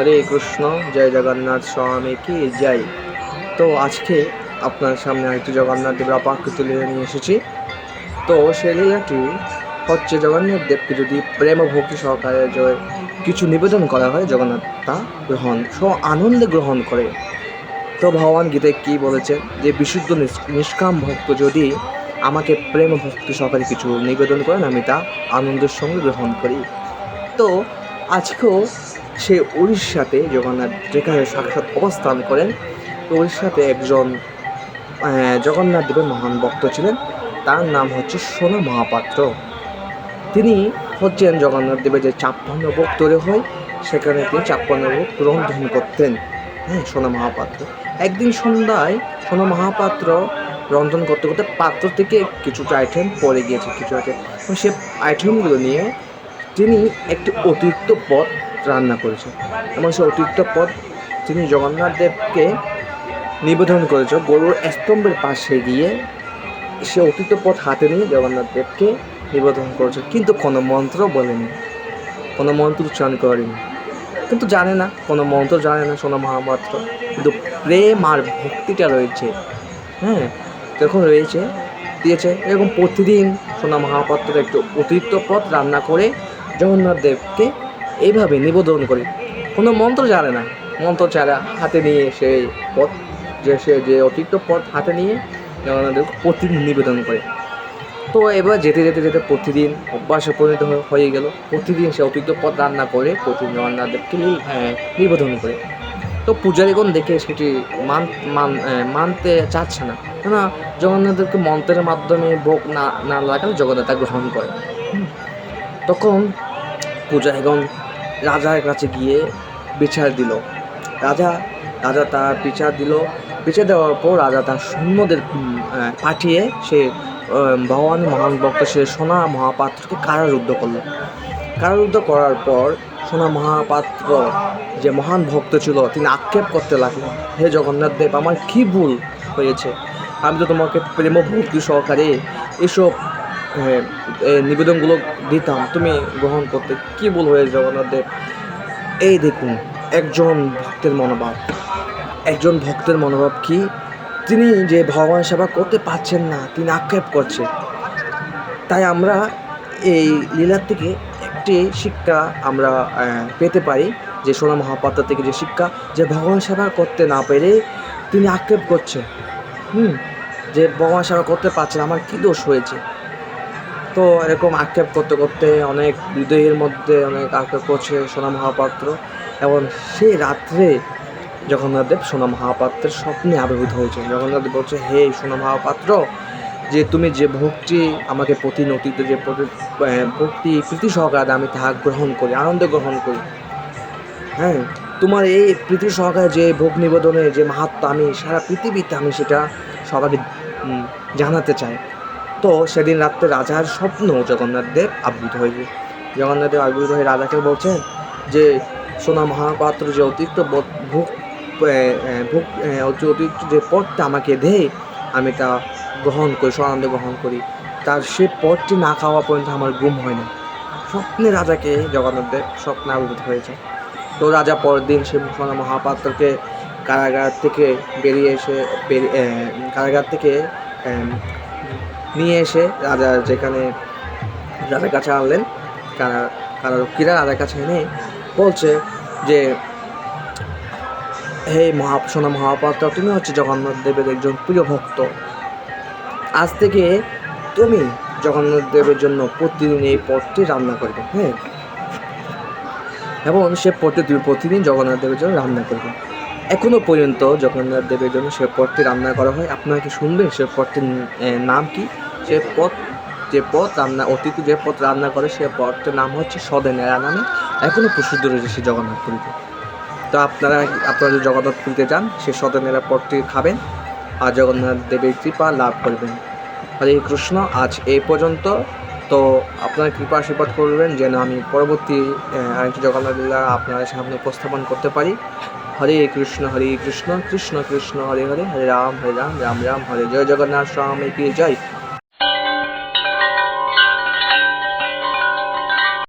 হরে কৃষ্ণ, জয় জগন্নাথ স্বামী কি জয়। তো আজকে আপনার সামনে আরেকটি জগন্নাথ দেবের অপাকৃত লীলা নিয়ে এসেছি। তো সেই লীলাটি হচ্ছে জগন্নাথ দেবকে যদি প্রেম ভক্তি সহকারে যে কিছু নিবেদন করা হয়, জগন্নাথ তা গ্রহণ, সব আনন্দে গ্রহণ করে। তো ভগবান গীতায় কী বলেছেন যে বিশুদ্ধ নিষ্কাম ভক্ত যদি আমাকে প্রেম ভক্তি সহকারে কিছু নিবেদন করেন, আমি তা আনন্দের সঙ্গে গ্রহণ করি। তো আজকেও সে উড়িষ্যাতে জগন্নাথ যেখানে সাক্ষাৎ অবস্থান করেন, তো উড়িষ্যাতে একজন জগন্নাথ দেবের মহান ভক্ত ছিলেন। তার নাম হচ্ছে সোনা মহাপাত্র। তিনি হচ্ছেন জগন্নাথ দেবের যে ছাপ্পান্ন ভোগ তৈরি হয়, সেখানে তিনি ছাপ্পান্ন ভোগ রন্ধন করতেন। হ্যাঁ সোনা মহাপাত্র। একদিন সন্ধ্যায় সোনা মহাপাত্র রন্ধন করতে করতে পাত্র থেকে কিছুটা আইটেম পড়ে গিয়েছে, কিছু আইটেম সে আইটেমগুলো নিয়ে তিনি একটি অতিরিক্ত পদ রান্না করেছেন এবং সে অতিরিক্ত পদ তিনি জগন্নাথ দেবকে নিবেদন করেছ, গরুর স্তম্ভের পাশে গিয়ে সে অতিরিক্ত পথ হাতে নিয়ে জগন্নাথ দেবকে নিবেদন করেছে। কিন্তু কোনো মন্ত্র বলেনি, কোনো মন্ত্র উচ্চারণ করেনি। কিন্তু জানে না, কোনো মন্ত্র জানে না সোনা মহাপাত্র কিন্তু প্রেম আর ভক্তিটা রয়েছে হ্যাঁ? তখন রয়েছে, দিয়েছে। এরকম প্রতিদিন সোনা মহাপাত্র একটু অতিরিক্ত পথ রান্না করে জগন্নাথ দেবকে এইভাবে নিবেদন করে। কোনো মন্ত্র জানে না। মন্ত্র ছাড়া হাতে নিয়ে সেই পথ, যে সে যে অতিরিক্ত পথ হাতে নিয়ে জগন্নাথদেবকে প্রতিদিন নিবেদন করে। তো এবার যেতে যেতে যেতে প্রতিদিন অভ্যাসে পরিণত হয়ে- হয়ে গেল। প্রতিদিন সে অতিরিক্ত পথ রান্না করে, প্রতিদিন জগন্নাথ দেবকে নি- নিবেদন করে। তো পূজারীগণ দেখে সেটি মান মান মানতে চাচ্ছে না। কেননা জগন্নাথদেবকে মন্ত্রের মাধ্যমে ভোগ না না লাগালে জগন্নাথ গ্রহণ করে। তখন পূজারীগণ রাজার কাছে গিয়ে বিচার দিল। রাজা রাজা তার বিচার দিল। বিচার দেওয়ার পর রাজা তার সৈন্যদের পাঠিয়ে সে ভগবান মহান ভক্ত সে সোনা মহাপাত্রকে কারারুদ্ধ করল। কারারুদ্ধ করার পর সোনা মহাপাত্র যে মহান ভক্ত ছিল, তিনি আক্ষেপ করতে লাগলেন। হে জগন্নাথ দেব, আমার কী ভুল হয়েছে? আমি তো তোমাকে প্রেম ভক্তি সহকারে এসব নিবেদনগুলো দিতাম, তুমি গ্রহণ করতে। কী ভুল হয়ে জগন্নাথ দেব এই দেখুন, একজন ভক্তের মনোভাব। একজন ভক্তের মনোভাব কি? তিনি যে ভগবান সেবা করতে পারছেন না, তিনি আক্ষেপ করছে। তাই আমরা এই লীলার থেকে একটি শিক্ষা আমরা পেতে পারি, যে সোনা মহাপাত্র থেকে যে শিক্ষা, যে ভগবান সেবা করতে না পেরে তিনি আক্ষেপ করছে। হুম, যে ভগবান সেবা করতে পারছে আমার কী দোষ হয়েছে? তো এরকম আক্ষেপ করতে করতে অনেক হৃদয়ের মধ্যে অনেক আক্ষেপ করছে সোনা মহাপাত্র। এবং সেই রাত্রে জগন্নাথদেব সোনা মহাপাত্রের স্বপ্নে আবির্ভূত হয়েছে জগন্নাথদেব বলছে, হে সোনা মহাপাত্র, যে তুমি যে ভক্তি আমাকে প্রতিনতিত, যে ভক্তি প্রীতি সহকারে আমি তাহা গ্রহণ করি, আনন্দ গ্রহণ করি হ্যাঁ তোমার এই প্রীতি সহকারে যে ভোগ নিবেদনে যে মাহাত্ম আমি, সারা পৃথিবীতে আমি সেটা সবাইকে জানাতে চাই। তো সেদিন রাত্রে রাজার স্বপ্ন জগন্নাথ দেব আবির্ভূত হয়েছে জগন্নাথ দেব আবির্ভূত হয়ে রাজাকে বলছেন যে, সোনা মহাপাত্র যে অতিরিক্ত ভোগ ভোগ অতিরিক্ত যে পথটা আমাকে দেয়, আমি তা গ্রহণ করি সদানন্দ গ্রহণ করি। তার সে পথটি না খাওয়া পর্যন্ত আমার ঘুম হয় না স্বপ্নে রাজাকে জগন্নাথ দেব স্বপ্নে আবির্ভূত হয়েছে তো রাজা পরের দিন সে সোনা মহাপাত্রকে কারাগার থেকে বেরিয়ে এসে কারাগার থেকে নিয়ে এসে রাজা যেখানে রাজার কাছে আনলেন, কারা কারারক্ষীরা রাজার কাছে এনে বলছে যে, হে মহা, সোনা মহাপাত্র, তুমি হচ্ছে জগন্নাথ দেবের একজন প্রিয় ভক্ত। আজ থেকে তুমি জগন্নাথ দেবের জন্য প্রতিদিন এই পদটি রান্না করবে। হ্যাঁ। এবং সে পদটি তুমি প্রতিদিন জগন্নাথ দেবের জন্য রান্না করবে। এখনও পর্যন্ত জগন্নাথ দেবের জন্য সে পদটি রান্না করা হয় আপনারা কি শুনবেন সে পদটির আহ, নাম কি? সে পদ যে পথ রান্না অতিথি যে পথ রান্না করে সে পদটির নাম হচ্ছে সদেনেরা নামে। এখনও প্রসিদ্ধ রয়েছে সে জগন্নাথপুরীতে তো আপনারা আপনারা যদি জগন্নাথপুরীতে যান সে সদেনেরা পথটি খাবেন আর জগন্নাথ দেবের কৃপা লাভ করবেন। হরে কৃষ্ণ আজ এই পর্যন্ত। তো আপনারা কৃপা আশীর্বাদ করবেন যেন আমি পরবর্তী আরেকটি জগন্নাথ লীলা আপনাদের সামনে উপস্থাপন করতে পারি। হরে কৃষ্ণ হরে কৃষ্ণ কৃষ্ণ কৃষ্ণ, হরে হরে হরে রাম হরে রাম রাম রাম, হরে জয়, জগন্নাথ স্বামী কি জয়।